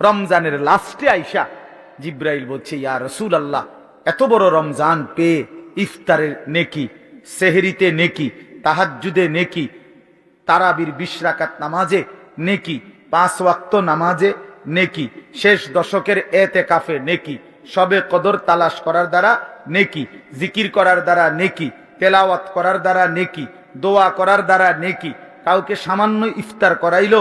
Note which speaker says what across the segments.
Speaker 1: রমজানের লাস্টে আইসা জিব্রাইল বলছে, ইয়া রসুল আল্লাহ এত বড় রমজান পেয়ে ইফতারের নেকি, সেহরিতে নেকি, তাহাজ্জুদে নেকি, তারাবির বিশ রাকাত নামাজে নেকি, পাঁচ ওয়াক্ত নামাজে নেকি, শেষ দশকের এতে কাফে নেকি, সবে কদর তালাশ করার দ্বারা নেকি, জিকির করার দ্বারা নেকি, তেলাওয়াত করার দ্বারা নেকি, দোয়া করার দ্বারা নেকি, কাউকে সামান্য ইফতার করাইলো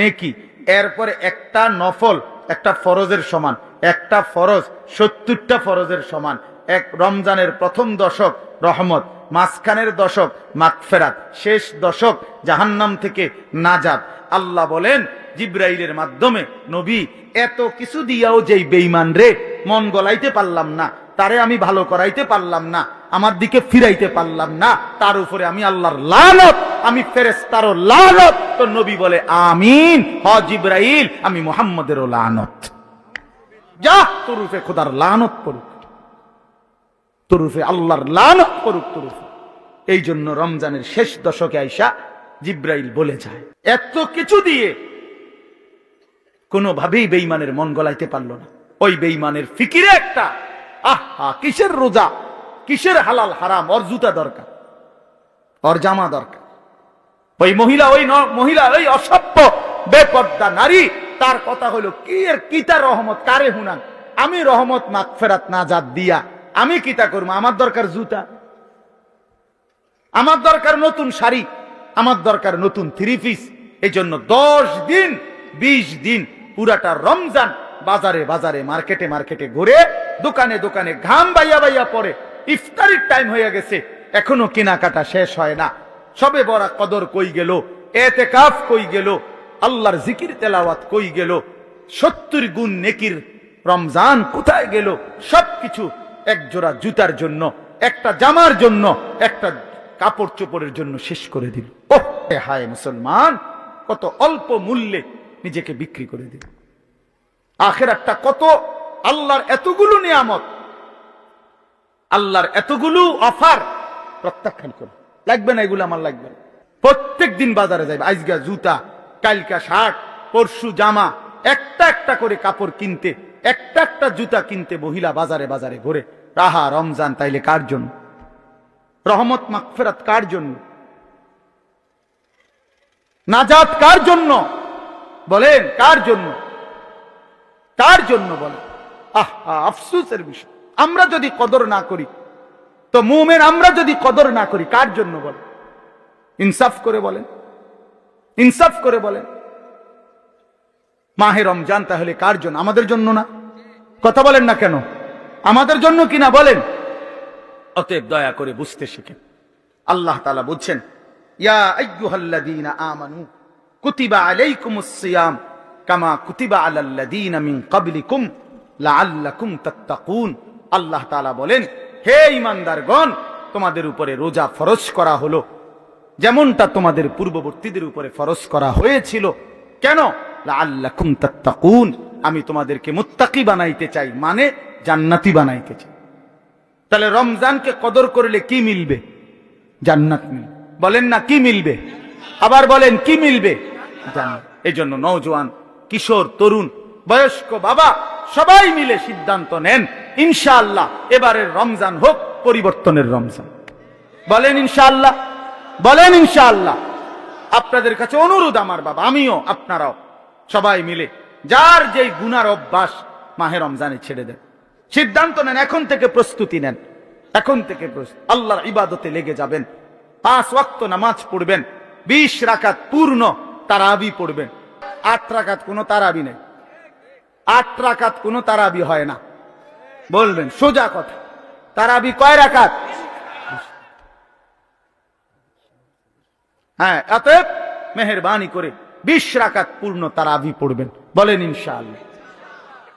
Speaker 1: নেকি এরপরে একটা নফল, একটা ফরজের সমান, একটা ফরজ সত্তরটা ফরজের সমান। এক রমজানের প্রথম দশক রহমত, মাঝখানের দশক মাগফেরাত, শেষ দশক জাহান্নাম থেকে নাজাত। আল্লাহ বলেন, জিব্রাইলের মাধ্যমে, নবী, এত কিছু দিয়াও যেই বেইমান রে, মন গলাইতে পারলাম না, তারে আমি ভালো করাইতে পারলাম না, আমার দিকে ফিরাইতে পারলাম না, তার উপরে আমি আল্লাহর লানত, আমি ফেরেস্তারও লানত তো নবী বলে, আমিন, হ জিব্রাইল, আমি মোহাম্মদেরও লানত। যা তরুফে খোদার লানত পড়ুক। তরুফে আল্লাহর লানত করুক তরুফে এই জন্য রমজানের শেষ দশকে আইসা জিব্রাইল বলে যায়, এত কিছু দিয়ে কোনোভাবেই বেইমানের মন গলাইতে পারল না। ওই বেইমানের ফিকিরে একটা, আহা, কিসের রোজা? কিসের হালাল হারাম? ওর জুতা দরকার ওর জামা দরকার। ওই মহিলা ওই মহিলা, ওই অসভ্য, বেপর্দা নারী, তার কথা হলো, কি এর কিতা রহমত? কারে হুনান? আমি রহমত মাগফেরাত না জাত দিয়া। আমি কিতা করব? আমার দরকার জুতা। আমার দরকার নতুন শাড়ি। আমার দরকার নতুন থ্রি পিস। এই জন্য দশ দিন, বিশ দিন পুরাটা রমজান বাজারে বাজারে, মার্কেটে মার্কেটে ঘুরে, দোকানে দোকানে ঘাম বাইয়া বাইয়া পরে ইফতারির টাইম হয়ে গেছে। এখনও কেনাকাটা শেষ হয় না। সবে বড় কদর কই গেল এতে কাফ কই গেল, আল্লাহর জিকির তেলাওয়াত কই গেল, সত্তর গুণ নেকির রমজান কোথায় গেল, সবকিছু এক জোড়া জুতার জন্য, একটা জামার জন্য, একটা কাপড় চোপড়ের জন্য শেষ করে দিল। এ হায় মুসলমান, কত অল্প মূল্যে নিজেকে বিক্রি করে দিল। আখেরাতটা কত, আল্লাহর এতগুলো নিয়ামত, আল্লাহর এতগুলো অফার প্রত্যাখ্যান করে লাগবে না, এগুলো আমার লাগবে না। প্রত্যেক দিন বাজারে যাইবে, আজগা জুতা, কালকা শার্ট, পরশু জামা, একটা একটা করে কাপড় কিনতে, একটা একটা জুতা কিনতে মহিলা বাজারে বাজারে ঘুরে। রাহা, রমজান, তাইলে কার জন্য? রহমত, মাগফিরাত কার জন্য? নাজাত কার জন্য? বলেন, কার জন্য? কার জন্য বলেন? আহ, আফসুসের বিষয়। আমরা যদি কদর না করি তো মুমেন আমরা যদি কদর না করি, কার জন্য বলেন? ইনসাফ করে বলেন। ইনসাফ করে বলেন। মাহে রমজান, তাহলে কার জন্য? আমাদের জন্য না। কথা বলেন না কেন? আমাদের জন্য কিনা বলেন? অতএব দয়া করে বুঝতে শিখেন। আল্লাহ তালা আমানু কুতিবা কামা কুতিবা আল্লাহ বলেন হে ঈমানদারগণ তোমাদের উপরে রোজা ফরজ করা হলো। যেমনটা তোমাদের পূর্ববর্তীদের উপরে ফরজ করা হয়েছিল। কেন? লাআল্লাকুম তাত্তাকুন, আমি তোমাদেরকে মুত্তাকি বানাইতে চাই। মানে জান্নাতি বানাইতে চাই। তাহলে রমজানকে কদর করলে কি মিলবে? জান্নাত মিলবে। বলেন না, কি মিলবে? আবার বলেন, কি মিলবে? এই জন্য নৌজওয়ান কিশোর, তরুণ বয়স্ক বাবা, সবাই মিলে সিদ্ধান্ত নেন, ইনশাআল্লাহ এবারের রমজান হোক, পরিবর্তনের রমজান। বলেন ইনশাআল্লাহ বলেন ইনশাআল্লাহ, আপনাদের কাছে অনুরোধ আমার বাবা, আমিও, আপনারাও, সবাই মিলে, যার যেই গুনার অভ্যাস মাহে রমজানে ছেড়ে দেন। সিদ্ধান্ত নেন, এখন থেকে প্রস্তুতি নেন, এখন থেকে আল্লাহর ইবাদতে লেগে যাবেন, পাঁচ ওয়াক্ত নামাজ পড়বেন, বিশ রাকাত পূর্ণ তারাবি পড়বেন, আট রাকাত কোনো তারাবি নেই। আট রাকাত কোনো তারাবি হয় না। বলবেন, সোজা কথা। তারাবি কয় রাকাত? হ্যাঁ অতএব মেহরবানি করে বিশ রাকাত পূর্ণ তারাবি পড়বেন। বলেন, ইনশাআল্লাহ।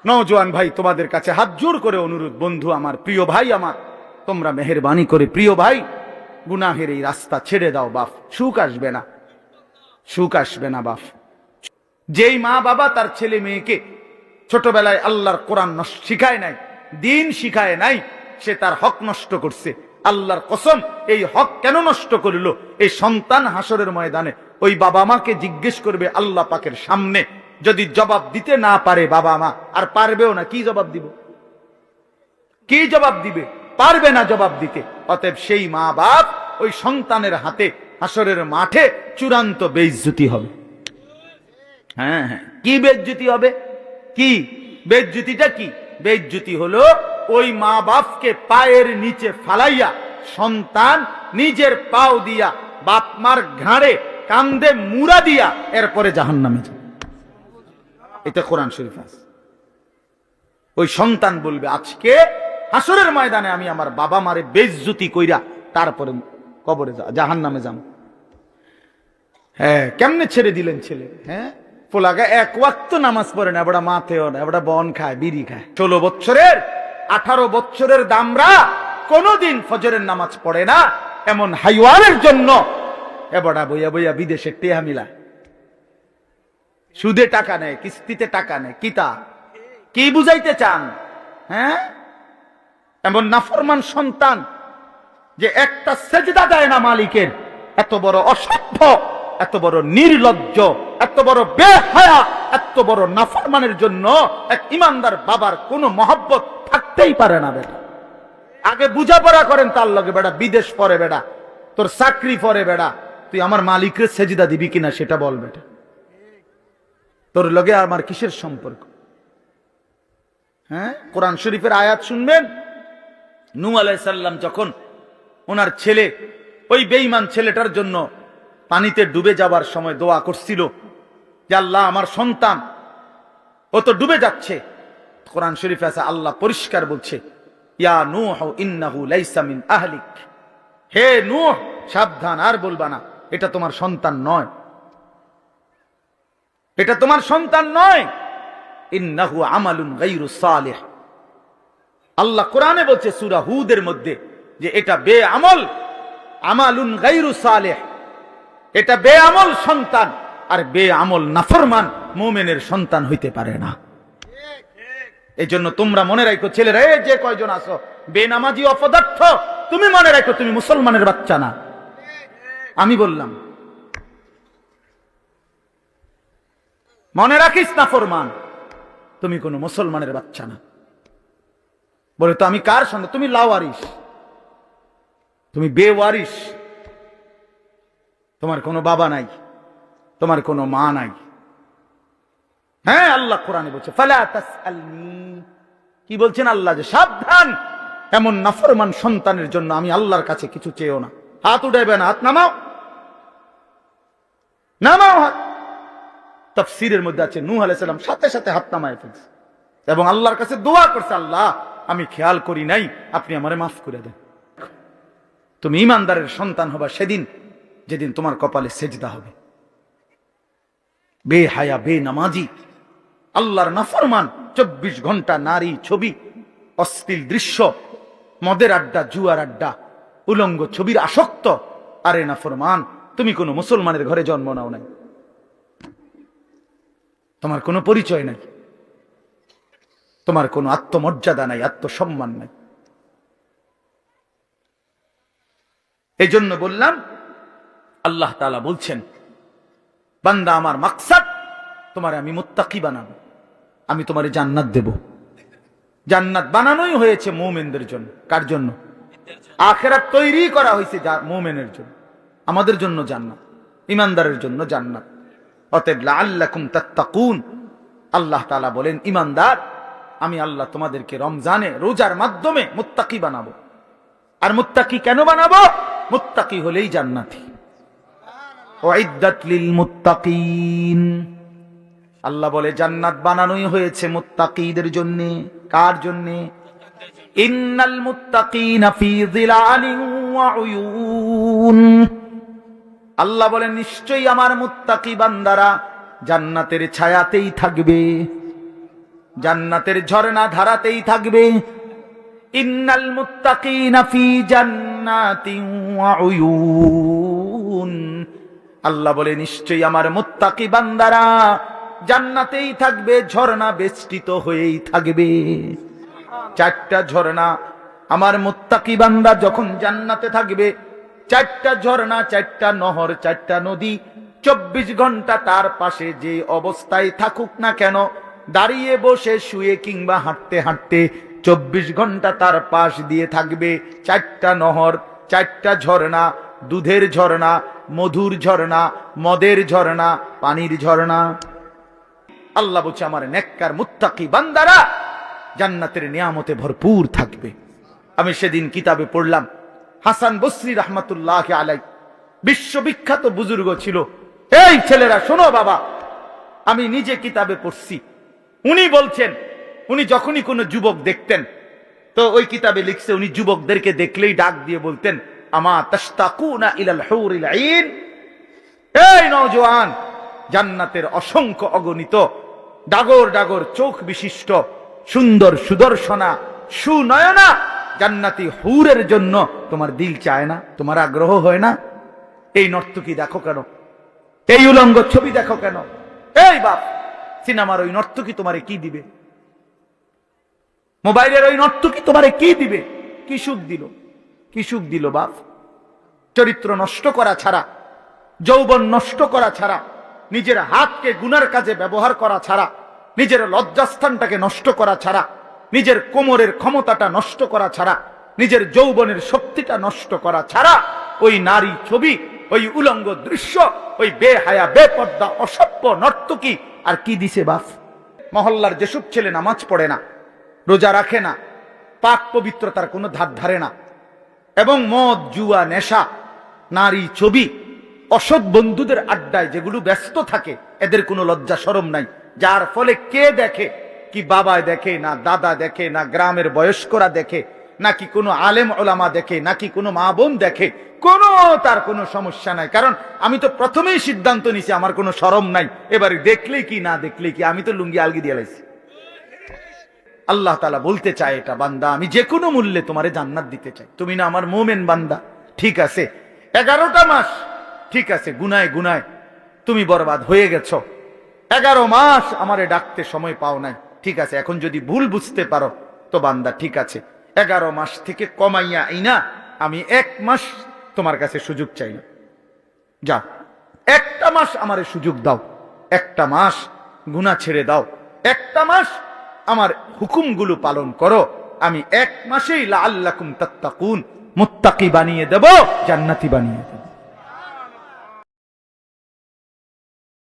Speaker 1: নওজোয়ান ভাই, তোমাদের কাছে হাত জোর করে অনুরোধ, বন্ধু, আমার প্রিয় ভাই আমার, তোমরা মেহরবানি করে প্রিয় ভাই, গুনাহের এই রাস্তা ছেড়ে দাও, বাপ। সুখ আসবে না। সুখ আসবে না, বাপ। যেই মা বাবা তার ছেলে মেয়েকে ছোটবেলায় আল্লাহর কোরআন শিখায় নাই, দিন শিখায় নাই, সে তার হক নষ্ট করছে। আল্লাহর কসম, এই হক কেন নষ্ট করিল? এই সন্তান হাসরের ময়দানে ওই বাবা মাকে জিজ্ঞেস করবে আল্লাহ পাকের সামনে। যদি জবাব দিতে না পারে বাবা মা, আর পারবেও না, কি জবাব দিব? কি জবাব দিবে? পারবে না জবাব দিতে। অতএব সেই মা বাপ ওই সন্তানের হাতে হাসরের মাঠে চূড়ান্ত বেইজ্জতি হবে। হ্যাঁ হ্যাঁ। কি বেজ্জুতি হবে? কি? বেজ্জুতিটা কি? বেজ্জুতি হলো ওই মা বাপকে পায়ের নিচে ফালাইয়া সন্তান নিজের পাও দিয়া বাপ মার ঘাড়ে কান্দে মুড়া দিয়া এরপরে জাহান নামে এটা কোরআন শরীফ আছে। ওই সন্তান বলবে, আজকে হাসরের ময়দানে আমি আমার বাবা মারে বেজ্জুতি কইরা তারপরে কবরে যা জাহান নামে যাম। হ্যাঁ কেমনে ছেড়ে দিলেন ছেলে? হ্যাঁ? পোলাগা এক ওয়াক্ত নামাজ পড়ে না, এবার মাথেও না, এবার বন খায়, বিড়ি খায়। ষোলো বৎসরের, আঠারো বৎসরের দামরা কোনোদিন ফজরের নামাজ পড়ে না, এমন হাইওয়ানের জন্য এবারা বইয়া বইয়া বিদেশে টেহা মিলা সুদে টাকা নেয়, কিস্তিতে টাকা নেয় কিতা কি বুঝাইতে চান? হ্যাঁ? এমন নাফরমান সন্তান যে একটা সেজদা দেয় না মালিকের, এত বড় অসভ্য, এত বড় নির্লজ্জ। এত বড় বেহায়া, এত বড় নাফরমানের জন্য এক ইমানদার বাবার কোনো মহব্বত থাকতেই পারে না বেটা। আগে বুঝাপড়া করেন তার লগে, বেটা, বিদেশ পরে, বেটা। তোর চাকরি পরে, বেটা। তুই আমার মালিকের সেজিদা দিবি কিনা সেটা বল, বেটা। তোর লগে আমার কিসের সম্পর্ক? হ্যাঁ? কোরআন শরীফের আয়াত শুনবেন? নু আলাইসাল্লাম যখন ওনার ছেলে, ওই বেঈমান ছেলেটার জন্য পানিতে ডুবে যাবার সময় দোয়া করছিল যে আল্লাহ আমার সন্তান। ও তো ডুবে যাচ্ছে। কোরআন শরীফে আছে, আল্লাহ পরিষ্কার বলছে হে নূহ, সাবধান, আর বলবা না, এটা তোমার সন্তান নয়। এটা তোমার সন্তান নয়। আমালুন আল্লাহ কোরআনে বলছে, সূরা হুদের মধ্যে যে এটা বে আমল আমালুন গাইরু সালেহ। এটা বে আমল সন্তান। আর বে আমল নাফরমান মুমিনের সন্তান হইতে পারে না। এই জন্য তোমরা মনে রাখো, ছেলেরা, এই যে কয়জন আছো, বেনামাজি অপদার্থ, তুমি মনে রাখো তুমি মুসলমানের বাচ্চা না। আমি বললাম, মনে রাখিস না ফরমান তুমি কোনো মুসলমানের বাচ্চা না। বলে তো আমি কার সন্তান? তুমি লাওয়ারিস। তুমি বেওয়ারিস। তোমার কোনো বাবা নাই। তোমার কোনো মা নাই। হ্যাঁ আল্লাহ কোরআনে বলছে কি বলছেন আল্লাহ যে, সাবধান, এমন নাফরমান সন্তানের জন্য আমি আল্লাহর কাছে কিছু চেয়েও না। হাত উঠাইবে না, হাত নামাও। নামাও হাত। তফসিরের মধ্যে আছে, নূহ আলাইহিস সালাম সাথে সাথে হাত নামায় ফেলছে। এবং আল্লাহর কাছে দোয়া করছে, আল্লাহ, আমি খেয়াল করি নাই, আপনি আমারে মাফ করে দেন। তুমি ইমানদারের সন্তান হবা সেদিন, যেদিন তোমার কপালে সেজদা হবে। বে হায়া বে নামাজি আল্লাহর নাফরমান, চব্বিশ ঘণ্টা নারী ছবি, অশ্লীল দৃশ্য, মদের আড্ডা, জুয়ার আড্ডা, উলঙ্গ ছবির আসক্ত। আরে নাফরমান, তুমি কোনো মুসলমানের ঘরে জন্ম নাও নাই। তোমার কোনো পরিচয় নাই। তোমার কোনো আত্মমর্যাদা নাই, আত্মসম্মান নাই। এই জন্য বললাম, আল্লাহ তালা বলছেন বান্দা আমার মাকসাদ, তোমার আমি মুত্তাকি বানাবো, আমি তোমার জান্নাত দেব। জান্নাত বানানোই হয়েছে মৌমেনদের জন্য। কার জন্য? আখেরাত তৈরি করা হয়েছে মৌমেনের জন্য। আমাদের জন্য জান্নাত, ইমানদারের জন্য জান্নাত। অতএব লাআল্লাকুম তাত্তাকুন। আল্লাহ তালা বলেন, ইমানদার, আমি আল্লাহ তোমাদেরকে রমজানে রোজার মাধ্যমে মুত্তাকি বানাবো। আর মুত্তাকি কেন বানাবো? মুত্তাকি হলেই জান্নাতি। মুত্তাকিন আল্লাহ বলে, জান্নাত বানানোই হয়েছে মুত্তাকিদের জন্য। কার জন্য? ইন্নাল মুত্তাকিনা আল্লাহ বলে, নিশ্চয়ই আমার মুত্তাকি বান্দারা জান্নাতের ছায়াতেই থাকবে। জান্নাতের ঝর্ণা ধারাতেই থাকবে। ইন্নাল মুত্তাকিনা ফি জান্নাতিন ওয়া আল্লাহ বলে, নিশ্চয়ই আমার মুত্তাকি বান্দারা জান্নাতেই থাকবে, ঝর্ণা বেষ্টিত হয়েই থাকবে। চারটা ঝর্ণা, আমার মুত্তাকি বান্দা যখন জান্নাতে থাকবে, চারটা ঝর্ণা, চারটা নহর, চারটা নদী, চব্বিশ ঘণ্টা তার পাশে যে অবস্থায় থাকুক না কেন, দাঁড়িয়ে বসে, শুয়ে কিংবা হাঁটতে হাঁটতে চব্বিশ ঘণ্টা তার পাশ দিয়ে থাকবে। চারটা নহর, চারটা ঝর্ণা দুধের ঝর্ণা, মধুর ঝর্ণা, মদের ঝর্ণা, পানির ঝর্ণা। আল্লাহ বলছে, আমার নেককার মুত্তাকি বান্দারা জান্নাতের নিয়ামতে ভরপুর থাকবে। আমি সেদিন কিতাবে পড়লাম, হাসান বসরি রহমতুল্লাহ আলাই বিশ্ববিখ্যাত বুজুর্গ ছিল। এই ছেলেরা, শোনো বাবা, আমি নিজে কিতাবে পড়ছি। উনি বলছেন, উনি যখনই কোনো যুবক দেখতেন, তো ওই কিতাবে লিখছে, উনি যুবকদেরকে দেখলেই ডাক দিয়ে বলতেন আমা তাস্তাকুনা ইলাল হুরিল আইন। এই নওজোয়ান, জান্নাতের অসংখ্য অগণিত, ডাগর ডাগর চোখ বিশিষ্ট, সুন্দর সুদর্শনা, সুনয়না জান্নাতি হুরের জন্য তোমার দিল চায় না, তোমার আগ্রহ হয় না। এই নর্তকী দেখো কেন? এই উলঙ্গ ছবি দেখো কেন? এই বাপ, সিনেমার ওই নর্তকী তোমারে কি দিবে? মোবাইলের ওই নর্তকী তোমারে কি দিবে? কি সুখ দিল? কি সুখ দিল বাপ? চরিত্র নষ্ট করা ছাড়া, যৌবন নষ্ট করা ছাড়া, নিজের হাতকে গুনার কাজে ব্যবহার করা ছাড়া, নিজের লজ্জাস্থানটাকে নষ্ট করা ছাড়া, নিজের কোমরের ক্ষমতাটা নষ্ট করা ছাড়া, নিজের যৌবনের শক্তিটা নষ্ট করা ছাড়া, ওই নারী ছবি, ওই উলঙ্গ দৃশ্য, ওই বেহায়া, বেপর্দা, অসভ্য নর্তকী, আর কি দিছে বাপ? মহল্লার যেসব ছেলে নামাজ পড়ে না, রোজা রাখে না, পাক পবিত্রতার কোনো ধার ধারে না এবং মদ, জুয়া, নেশা, নারী, ছবি, অসৎ বন্ধুদের আড্ডায় যেগুলো ব্যস্ত থাকে, এদের কোনো লজ্জা সরম নাই। যার ফলে কে দেখে? কি বাবায় দেখে, না দাদা দেখে, না গ্রামের বয়স্করা দেখে, নাকি কোনো আলেম ওলামা দেখে, নাকি কোনো মা বোন দেখে? কোনো, তার কোনো সমস্যা নাই। কারণ আমি তো প্রথমেই সিদ্ধান্ত নিছি, আমার কোনো সরম নাই। এবারে দেখলে কি, না দেখলে কি, আমি তো লুঙ্গি আলগি দিয়ে লাইছি। আল্লাহ তালা বলতে চায় এটা, বান্দা, আমি যে কোনো মূল্যে তোমারে জান্নাত দিতে চাই। তুমি না আমার মোমেন বান্দা। ঠিক আছে। এগারোটা মাস, ঠিক আছে, গুনায় গুনায় তুমি বরবাদ হয়ে গেছ। এগারো মাস আমারে ডাকতে সময় পাও নাই। ঠিক আছে, এখন যদি ভুল বুঝতে পারো, তো বান্দা, ঠিক আছে। এগারো মাস থেকে কমাইয়া আইনা, আমি এক মাস তোমার কাছে সুযোগ চাই না। যা একটা মাস আমারে সুযোগ দাও। একটা মাস গুণা ছেড়ে দাও। একটা মাস আমার হুকুমগুলো পালন করো। আমি এক মাসেই লা আল্লাকুম তাত্তাকুন, মুত্তাকি বানিয়ে দেব, জান্নাতি বানিয়ে দেব।